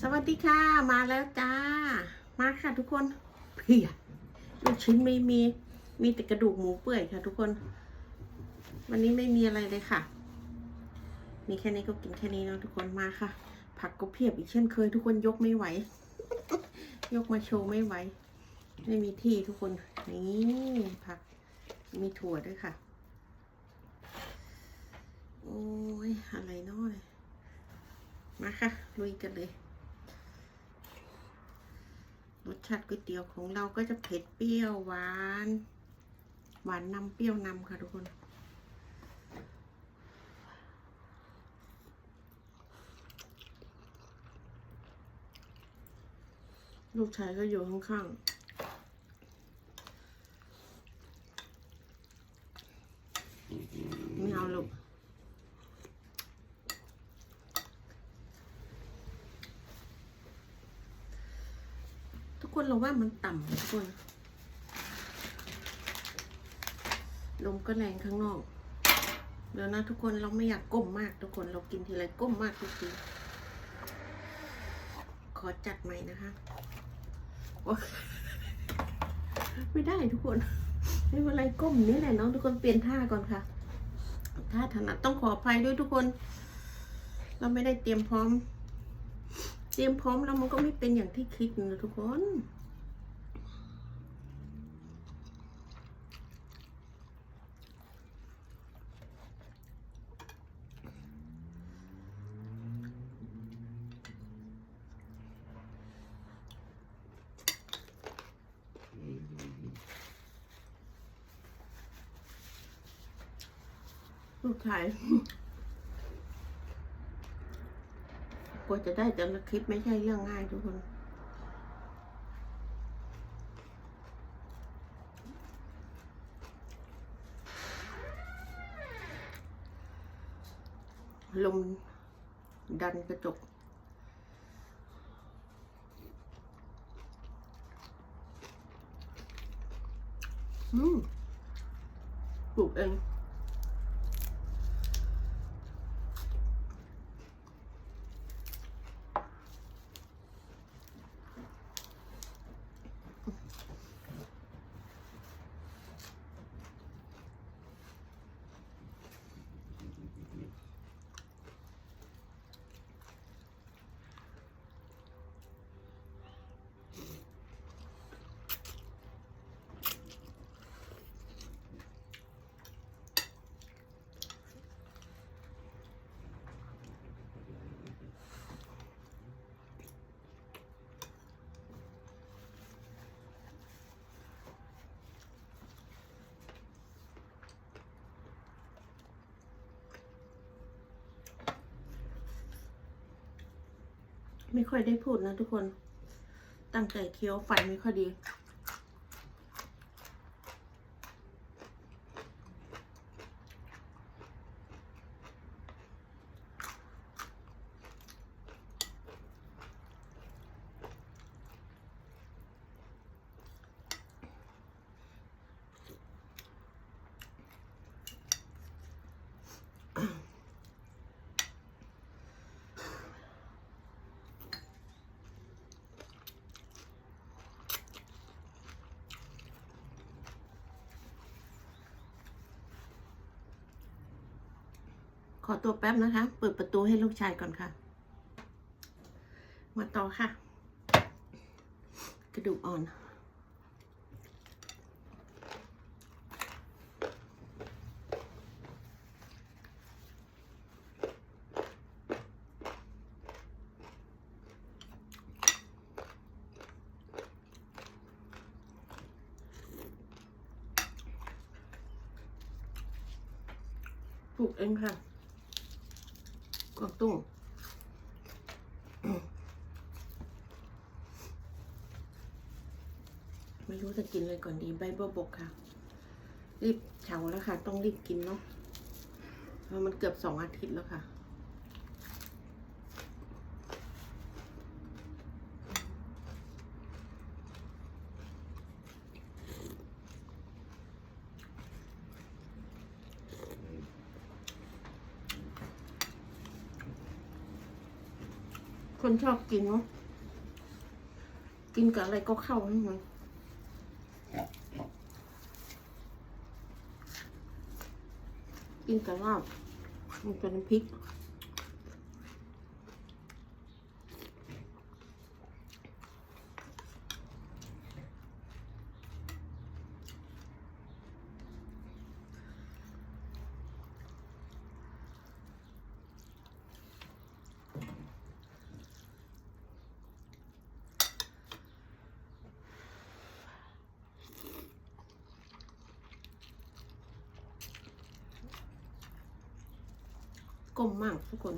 สวัสดีค่ะ มาแล้วจ้า มาค่ะทุกคนเพียลูกชิ้นไม่มี มีแต่กระดูกหมูเปื่อยค่ะทุกคน วันนี้ไม่มีอะไรเลยค่ะ มีแค่นี้ก็กินแค่นี้นะทุกคนมาค่ะ ผักก็เพียบอีกเช่นเคย ทุกคนยกไม่ไหว ยกมาโชว์ไม่ไหว ไม่มีที่ทุกคนนี่ผักมีถั่วด้วยค่ะ โอ้ยอะไรเนาะเลยมาค่ะลุยกันเลย รสชาติก๋วยเตี๋ยวของเราก็จะเผ็ดเปรี้ยวหวาน หวานนำเปรี้ยวนำค่ะทุกคน ลูกชายก็อยู่ข้างๆไม่เอาลูก ทุก คนเราว่ามันต่ำทุกคน ลมก็แรงข้างนอก เดี๋ยวนะทุกคนเราไม่อยากก้มมากทุกคนเรากินทีไรก้มมากทุกที ขอจัดใหม่นะคะไม่ได้ทุกคน ไม่เป็นไรก้มนี่แหละเน้องทุกคนเปลี่ยนท่าก่อนค่ะ ท่าถนัดต้องขออภัยด้วยทุกคน เราไม่ได้เตรียมพร้อม เตรียมพร้อมแล้วมันก็ไม่เป็นอย่างที่คิดนะทุกคนลูกชาย กว่าจะได้แต่ละคลิปไม่ใช่เรื่องง่ายทุกคนลมดันกระจก อืมปลูกเอง ไม่ค่อยได้พูดนะทุกคน ตั้งใจเคี้ยวฟันไม่ค่อยดี ขอตัวแป๊บนะคะ เปิดประตูให้ลูกชายก่อนค่ะ มาต่อค่ะ กระดูกอ่อนปลูกเองค่ะ กวางตุ้งไม่รู้จะกินเลยก่อนดีใบบัวบกค่ะ รีบเฉาแล้วค่ะ ต้องรีบกินเนาะเพราะมันเกือบสองอาทิตย์แล้วค่ะ คนชอบกินเนาะกินกับอะไรก็เข้าให้มันกินกับลาบมันเป็นน้ำพริก กลมมากทุกคน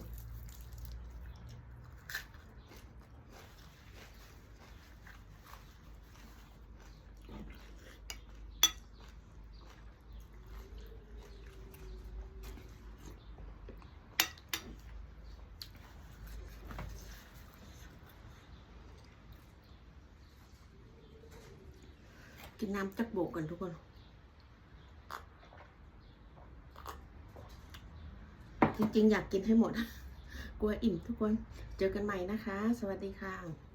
กินน้ำจักโบกกันทุกคน จริงๆ อยากกินให้หมด กลัวอิ่มทุกคน เจอกันใหม่นะคะ สวัสดีค่ะ